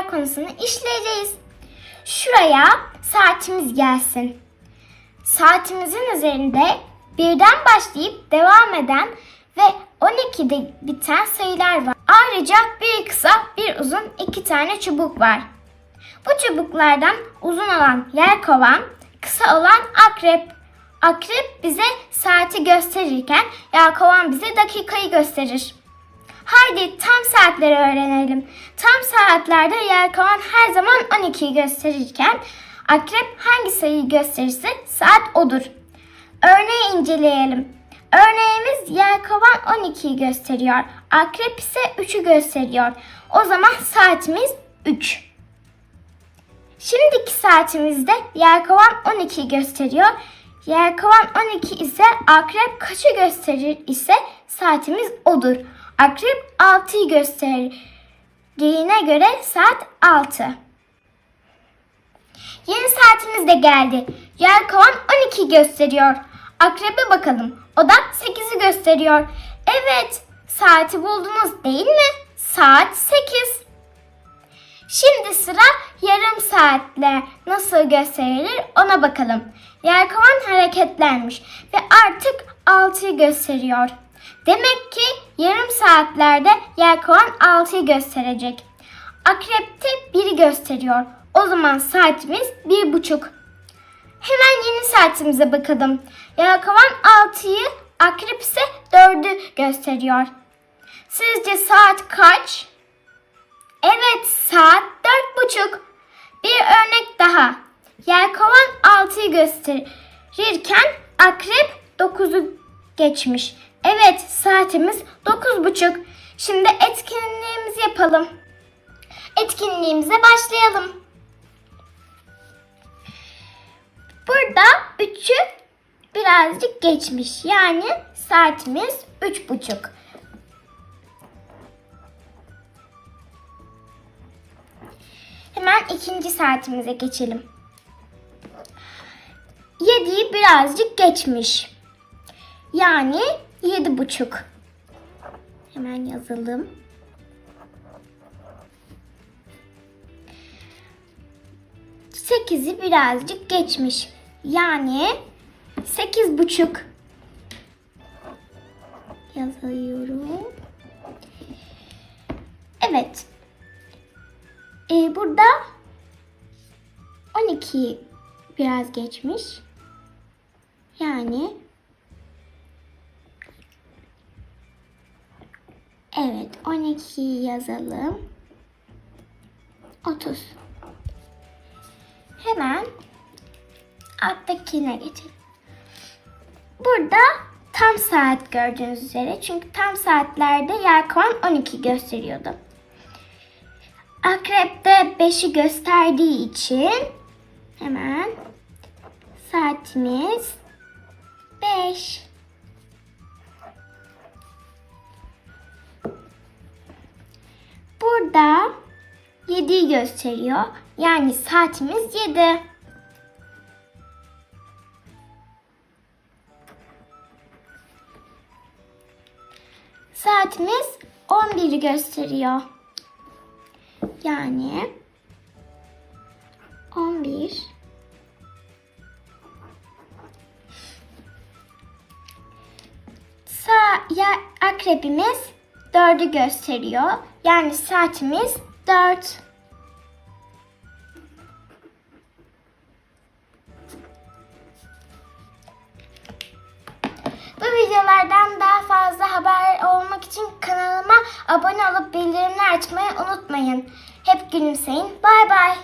saatler konusunu işleyeceğiz. Şuraya saatimiz gelsin. Saatimizin üzerinde birden başlayıp devam eden ve 12'de biten sayılar var. Ayrıca bir kısa bir uzun iki tane çubuk var. Bu çubuklardan uzun olan yelkovan, kısa olan akrep. Akrep bize saati gösterirken yelkovan bize dakikayı gösterir. Haydi tam saatleri öğrenelim. Tam saatlerde yelkovan her zaman 12'yi gösterirken akrep hangi sayıyı gösterirse saat odur. Örneği inceleyelim. Örneğimiz yelkovan 12'yi gösteriyor. Akrep ise 3'ü gösteriyor. O zaman saatimiz 3. Şimdiki saatimizde yelkovan 12 gösteriyor. Yelkovan 12 ise akrep kaçı gösterir ise saatimiz odur. Akrep 6'yı gösterdiğine göre saat 6. Yeni saatimiz de geldi. Yelkovan 12 gösteriyor. Akrebe bakalım. O da 8'i gösteriyor. Evet, saati buldunuz değil mi? Saat 8. Şimdi sıra yarım saatle nasıl gösterilir ona bakalım. Yelkovan hareketlenmiş ve artık 6'yı gösteriyor. Demek ki yarım saatlerde yelkovan 6'yı gösterecek. Akrep de 1'i gösteriyor. O zaman saatimiz bir buçuk. Hemen yeni saatimize bakalım. Yelkovan 6'yı, akrep ise 4'ü gösteriyor. Sizce saat kaç? Evet saat dört buçuk. Bir örnek daha. Yelkovan 6'yı gösterirken akrep 9'u geçmiş. Evet saatimiz dokuz buçuk. Şimdi etkinliğimizi yapalım. Etkinliğimize başlayalım. Burada 3'ü birazcık geçmiş. Yani saatimiz üç buçuk. Hemen ikinci saatimize geçelim. 7'yi birazcık geçmiş. Yani yedi buçuk. Hemen yazalım. Sekizi birazcık geçmiş. Yani sekiz buçuk. Yazıyorum. Evet. Ee, burada 12 biraz geçmiş. Yani Evet 12 yazalım. 30. Hemen alttakine geçelim. Burada tam saat gördüğünüz üzere. Çünkü tam saatlerde yelkovan 12 gösteriyordu. Akrep de 5'i gösterdiği için hemen saatimiz 5. 7'yi gösteriyor. Yani saatimiz 7. Saatimiz 11'i gösteriyor. Yani 11 Sağ ya akrebimiz 4'ü gösteriyor. Yani saatimiz 4. bildirimleri açmayı unutmayın. Hep gülümseyin. Bay bay.